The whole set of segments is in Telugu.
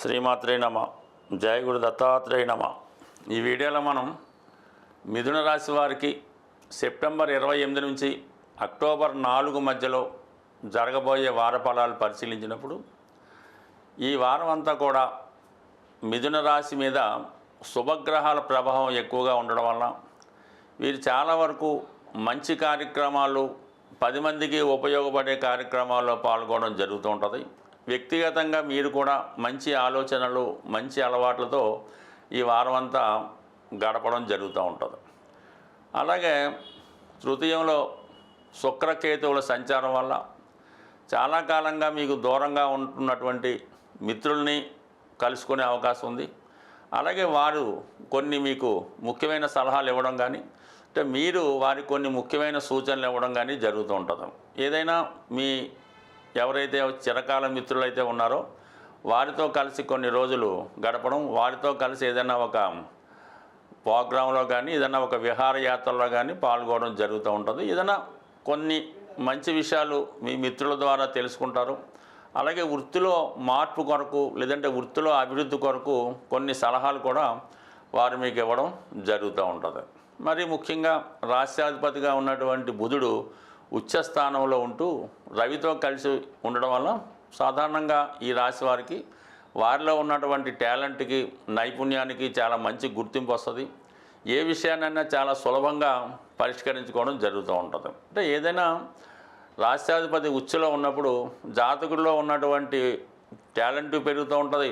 శ్రీమాత్రే నమ. జయ గురు దత్తాత్రేయ నమ. ఈ వీడియోలో మనం మిథున రాశి వారికి సెప్టెంబర్ ఇరవై ఎనిమిది నుంచి అక్టోబర్ నాలుగు మధ్యలో జరగబోయే వార ఫలాలు పరిశీలించినప్పుడు ఈ వారం అంతా కూడా మిథున రాశి మీద శుభగ్రహాల ప్రభావం ఎక్కువగా ఉండడం వల్ల వీరు చాలా వరకు మంచి కార్యక్రమాలు పది మందికి ఉపయోగపడే కార్యక్రమాల్లో పాల్గొనడం జరుగుతూ ఉంటుంది. వ్యక్తిగతంగా మీరు కూడా మంచి ఆలోచనలు మంచి అలవాట్లతో ఈ వారం అంతా గడపడం జరుగుతూ ఉంటుంది. అలాగే తృతీయంలో శుక్రకేతువుల సంచారం వల్ల చాలా కాలంగా మీకు దూరంగా ఉంటున్నటువంటి మిత్రుల్ని కలుసుకునే అవకాశం ఉంది. అలాగే వారు కొన్ని మీకు ముఖ్యమైన సలహాలు ఇవ్వడం కానీ అంటే మీరు వారికి కొన్ని ముఖ్యమైన సూచనలు ఇవ్వడం కానీ జరుగుతూ ఉంటుంది. ఏదైనా మీ ఎవరైతే చిరకాల మిత్రులైతే ఉన్నారో వారితో కలిసి కొన్ని రోజులు గడపడం వారితో కలిసి ఏదైనా ఒక ప్రోగ్రాంలో కానీ ఏదైనా ఒక విహారయాత్రలో కానీ పాల్గొనడం జరుగుతూ ఉంటుంది. ఏదైనా కొన్ని మంచి విషయాలు మీ మిత్రుల ద్వారా తెలుసుకుంటారు. అలాగే వృత్తిలో మార్పు కొరకు లేదంటే వృత్తిలో అభివృద్ధి కొరకు కొన్ని సలహాలు కూడా వారు మీకు ఇవ్వడం జరుగుతూ ఉంటుంది. మరి ముఖ్యంగా రాష్ట్రాధిపతిగా ఉన్నటువంటి బుధుడు ఉచ్చ స్థానంలో ఉంటూ రవితో కలిసి ఉండడం వల్ల సాధారణంగా ఈ రాశి వారికి వారిలో ఉన్నటువంటి టాలెంట్కి నైపుణ్యానికి చాలా మంచి గుర్తింపు వస్తుంది. ఏ విషయాన్నైనా చాలా సులభంగా పరిష్కరించుకోవడం జరుగుతూ ఉంటుంది. అంటే ఏదైనా రాష్ట్రాధిపతి ఉచ్చులో ఉన్నప్పుడు జాతకుల్లో ఉన్నటువంటి టాలెంట్ పెరుగుతూ ఉంటుంది.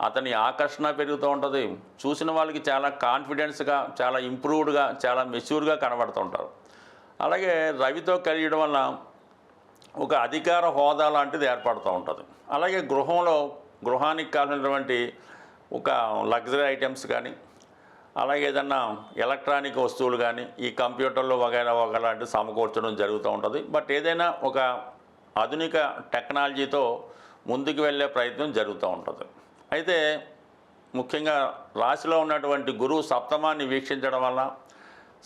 అతని ఆకర్షణ పెరుగుతూ ఉంటుంది. చూసిన వాళ్ళకి చాలా కాన్ఫిడెన్స్గా చాలా ఇంప్రూవ్డ్గా చాలా మెచ్యూర్గా కనబడుతూ ఉంటారు. అలాగే రవితో కలియడం వల్ల ఒక అధికార హోదా లాంటిది ఏర్పడుతూ ఉంటుంది. అలాగే గృహంలో గృహానికి కావాల్సినటువంటి ఒక లగ్జరీ ఐటమ్స్ కానీ అలాగే ఏదన్నా ఎలక్ట్రానిక్ వస్తువులు కానీ ఈ కంప్యూటర్లు వగైరా వగైరా లాంటివి సమకూర్చడం జరుగుతూ ఉంటుంది. బట్ ఏదైనా ఒక ఆధునిక టెక్నాలజీతో ముందుకు వెళ్ళే ప్రయత్నం జరుగుతూ ఉంటుంది. అయితే ముఖ్యంగా రాశిలో ఉన్నటువంటి గురువు సప్తమాన్ని వీక్షించడం వల్ల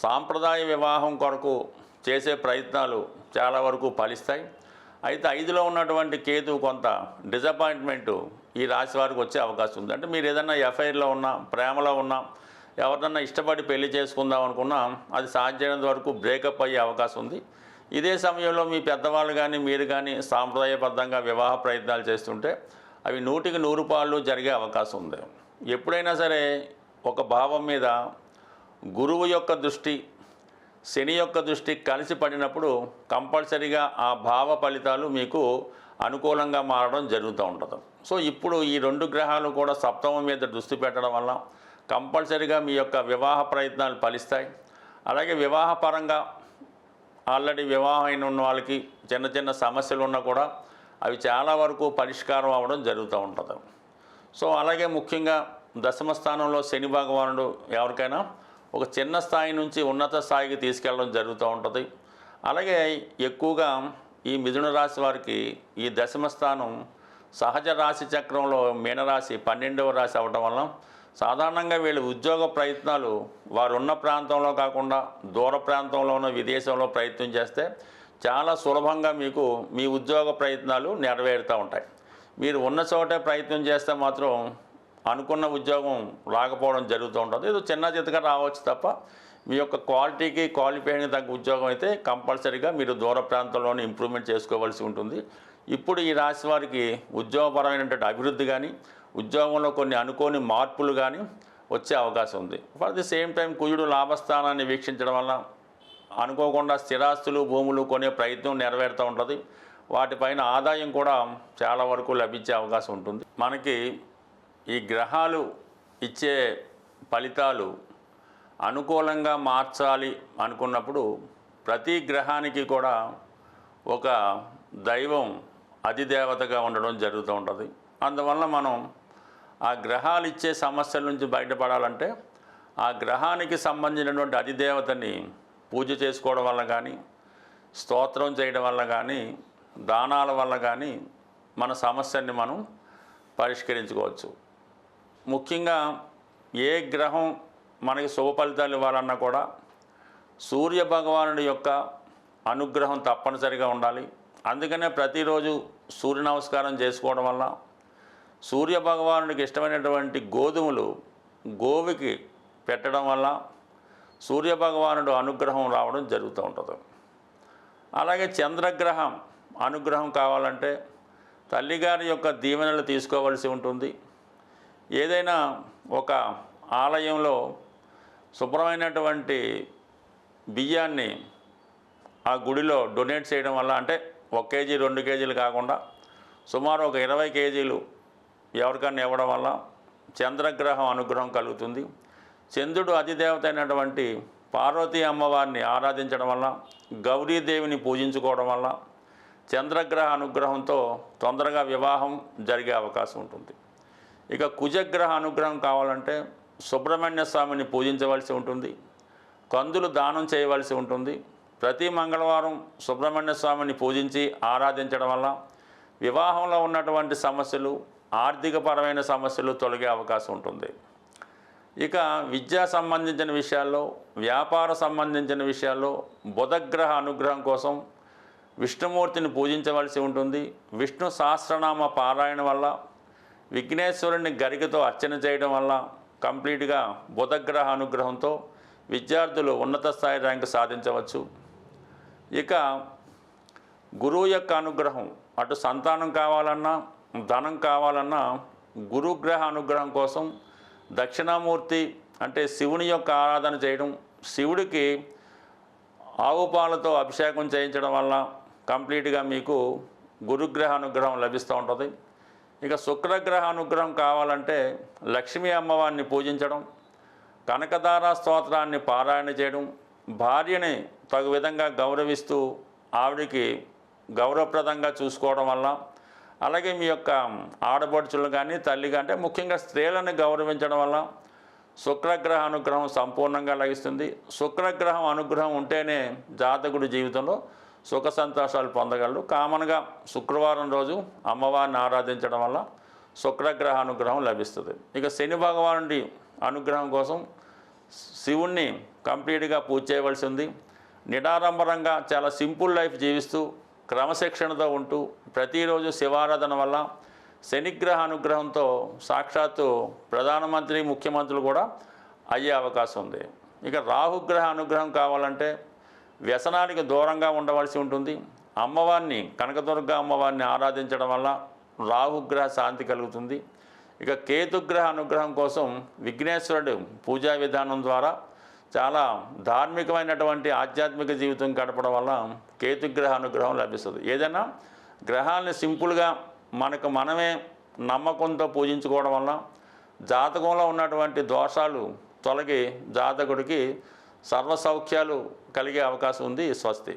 సాంప్రదాయ వివాహం కొరకు చేసే ప్రయత్నాలు చాలా వరకు ఫలిస్తాయి. అయితే ఐదులో ఉన్నటువంటి కేతు కొంత డిసప్పాయింట్మెంటు ఈ రాశి వారికి వచ్చే అవకాశం ఉంది. అంటే మీరు ఏదన్నా ఎఫ్ఐఆర్లో ఉన్నా ప్రేమలో ఉన్నా ఎవరినన్నా ఇష్టపడి పెళ్ళి చేసుకుందాం అనుకున్నా అది సాధ్యమైనంత వరకు బ్రేకప్ అయ్యే అవకాశం ఉంది. ఇదే సమయంలో మీ పెద్దవాళ్ళు కానీ మీరు కానీ సాంప్రదాయబద్ధంగా వివాహ ప్రయత్నాలు చేస్తుంటే అవి నూటికి నూరు పాళ్ళు జరిగే అవకాశం ఉంది. ఎప్పుడైనా సరే ఒక భావం మీద గురువు యొక్క దృష్టి శని యొక్క దృష్టి కలిసి పడినప్పుడు కంపల్సరీగా ఆ భావ ఫలితాలు మీకు అనుకూలంగా మారడం జరుగుతూ ఉంటుంది. సో ఇప్పుడు ఈ రెండు గ్రహాలు కూడా సప్తమం మీద దృష్టి పెట్టడం వల్ల కంపల్సరీగా మీ యొక్క వివాహ ప్రయత్నాలు ఫలిస్తాయి. అలాగే వివాహపరంగా ఆల్రెడీ వివాహం అయిన ఉన్న వాళ్ళకి చిన్న చిన్న సమస్యలు ఉన్నా కూడా అవి చాలా వరకు పరిష్కారం అవ్వడం జరుగుతూ ఉంటుంది. సో అలాగే ముఖ్యంగా దశమ స్థానంలో శని భగవానుడు ఎవరికైనా ఒక చిన్న స్థాయి నుంచి ఉన్నత స్థాయికి తీసుకెళ్ళడం జరుగుతూ ఉంటుంది. అలాగే ఎక్కువగా ఈ మిథున రాశి వారికి ఈ దశమ స్థానం సహజ రాశి చక్రంలో మీనరాశి పన్నెండవ రాశి అవ్వడం వల్ల సాధారణంగా వీళ్ళు ఉద్యోగ ప్రయత్నాలు వారు ఉన్న ప్రాంతంలో కాకుండా దూర ప్రాంతంలో ఉన్న విదేశంలో ప్రయత్నం చేస్తే చాలా సులభంగా మీకు మీ ఉద్యోగ ప్రయత్నాలు నెరవేరుతూ ఉంటాయి. మీరు ఉన్న చోటే ప్రయత్నం చేస్తే మాత్రం అనుకున్న ఉద్యోగం రాకపోవడం జరుగుతూ ఉంటుంది. ఏదో చిన్న చితగా రావచ్చు తప్ప మీ యొక్క క్వాలిటీకి క్వాలిఫైయింగ్ తగ్గ ఉద్యోగం అయితే కంపల్సరీగా మీరు దూర ప్రాంతంలోనే ఇంప్రూవ్మెంట్ చేసుకోవాల్సి ఉంటుంది. ఇప్పుడు ఈ రాశి వారికి ఉద్యోగపరమైనటువంటి అభివృద్ధి కానీ ఉద్యోగంలో కొన్ని అనుకోని మార్పులు కానీ వచ్చే అవకాశం ఉంది. ఫర్ ది సేమ్ టైం కుయుడు లాభస్థానాన్ని వీక్షించడం వల్ల అనుకోకుండా స్థిరాస్తులు భూములు కొనే ప్రయత్నం నెరవేరుతూ ఉంటుంది. వాటిపైన ఆదాయం కూడా చాలా వరకు లభించే అవకాశం ఉంటుంది. మనకి ఈ గ్రహాలు ఇచ్చే ఫలితాలు అనుకూలంగా మార్చాలి అనుకున్నప్పుడు ప్రతి గ్రహానికి కూడా ఒక దైవం అధిదేవతగా ఉండడం జరుగుతూ ఉంటుంది. అందువల్ల మనం ఆ గ్రహాలు ఇచ్చే సమస్యల నుంచి బయటపడాలంటే ఆ గ్రహానికి సంబంధించినటువంటి అధిదేవతని పూజ చేసుకోవడం వల్ల కానీ స్తోత్రం చేయడం వల్ల కానీ దానాల వల్ల కానీ మన సమస్యని మనం పరిష్కరించుకోవచ్చు. ముఖ్యంగా ఏ గ్రహం మనకి శుభ ఫలితాలు ఇవ్వాలన్నా కూడా సూర్య భగవానుడి యొక్క అనుగ్రహం తప్పనిసరిగా ఉండాలి. అందుకనే ప్రతిరోజు సూర్య నమస్కారం చేసుకోవడం వల్ల సూర్య భగవానుడికి ఇష్టమైనటువంటి గోధుమలు గోవుకి పెట్టడం వల్ల సూర్య భగవానుడు అనుగ్రహం రావడం జరుగుతూ ఉంటుంది. అలాగే చంద్రగ్రహం అనుగ్రహం కావాలంటే తల్లిగారి యొక్క దీవెనలు తీసుకోవలసి ఉంటుంది. ఏదైనా ఒక ఆలయంలో శుభ్రమైనటువంటి బియ్యాన్ని ఆ గుడిలో డొనేట్ చేయడం వల్ల అంటే ఒక కేజీ రెండు కేజీలు కాకుండా సుమారు ఒక ఇరవై కేజీలు ఎవరికన్నా ఇవ్వడం వల్ల చంద్రగ్రహం అనుగ్రహం కలుగుతుంది. చంద్రుడు అధిదేవత అయినటువంటి పార్వతీ అమ్మవారిని ఆరాధించడం వల్ల గౌరీదేవిని పూజించుకోవడం వల్ల చంద్రగ్రహ అనుగ్రహంతో తొందరగా వివాహం జరిగే అవకాశం ఉంటుంది. ఇక కుజగ్రహ అనుగ్రహం కావాలంటే సుబ్రహ్మణ్య స్వామిని పూజించవలసి ఉంటుంది. కందులు దానం చేయవలసి ఉంటుంది. ప్రతి మంగళవారం సుబ్రహ్మణ్య స్వామిని పూజించి ఆరాధించడం వల్ల వివాహంలో ఉన్నటువంటి సమస్యలు ఆర్థికపరమైన సమస్యలు తొలగే అవకాశం ఉంటుంది. ఇక విద్యా సంబంధించిన విషయాల్లో వ్యాపార సంబంధించిన విషయాల్లో బుధగ్రహ అనుగ్రహం కోసం విష్ణుమూర్తిని పూజించవలసి ఉంటుంది. విష్ణు సహస్రనామ పారాయణ వల్ల విఘ్నేశ్వరుని గరికతో అర్చన చేయడం వల్ల కంప్లీట్గా బుధగ్రహ అనుగ్రహంతో విద్యార్థులు ఉన్నత స్థాయి ర్యాంకు సాధించవచ్చు. ఇక గురువు యొక్క అనుగ్రహం అటు సంతానం కావాలన్నా ధనం కావాలన్నా గురుగ్రహ అనుగ్రహం కోసం దక్షిణామూర్తి అంటే శివుని యొక్క ఆరాధన చేయడం శివుడికి ఆవు పాలతో అభిషేకం చేయించడం వల్ల కంప్లీట్గా మీకు గురుగ్రహ అనుగ్రహం లభిస్తూ ఉంటుంది. ఇక శుక్రగ్రహ అనుగ్రహం కావాలంటే లక్ష్మీ అమ్మవారిని పూజించడం కనకదార స్తోత్రాన్ని పారాయణ చేయడం భార్యని తగు విధంగా గౌరవిస్తూ ఆవిడికి గౌరవప్రదంగా చూసుకోవడం వల్ల అలాగే మీ యొక్క ఆడపడుచులు కానీ తల్లి కంటే ముఖ్యంగా స్త్రీలను గౌరవించడం వల్ల శుక్రగ్రహ అనుగ్రహం సంపూర్ణంగా లభిస్తుంది. శుక్రగ్రహం అనుగ్రహం ఉంటేనే జాతకుడి జీవితంలో సుఖ సంతోషాలు పొందగలడు కామన్గా శుక్రవారం రోజు అమ్మవారిని ఆరాధించడం వల్ల శుక్రగ్రహ అనుగ్రహం లభిస్తుంది. ఇక శని భగవానుడి అనుగ్రహం కోసం శివుణ్ణి కంప్లీట్గా పూజ చేయవలసి ఉంది. నిడారంభరంగా చాలా సింపుల్ లైఫ్ జీవిస్తూ క్రమశిక్షణతో ఉంటూ ప్రతిరోజు శివారాధన వల్ల శనిగ్రహ అనుగ్రహంతో సాక్షాత్తు ప్రధానమంత్రి ముఖ్యమంత్రులు కూడా అయ్యే అవకాశం ఉంది. ఇక రాహుగ్రహ అనుగ్రహం కావాలంటే వ్యసనానికి దూరంగా ఉండవలసి ఉంటుంది. అమ్మవారిని కనకదుర్గ అమ్మవారిని ఆరాధించడం వల్ల రాహుగ్రహ శాంతి కలుగుతుంది. ఇక కేతుగ్రహ అనుగ్రహం కోసం విఘ్నేశ్వరుడు పూజా విధానం ద్వారా చాలా ధార్మికమైనటువంటి ఆధ్యాత్మిక జీవితం గడపడం వల్ల కేతుగ్రహ అనుగ్రహం లభిస్తుంది. ఏదైనా గ్రహాలని సింపుల్గా మనకు మనమే నమ్మకంతో పూజించుకోవడం వల్ల జాతకంలో ఉన్నటువంటి దోషాలు తొలగి జాతకుడికి సర్వసౌఖ్యాలు కలిగే అవకాశం ఉంది స్వస్తి.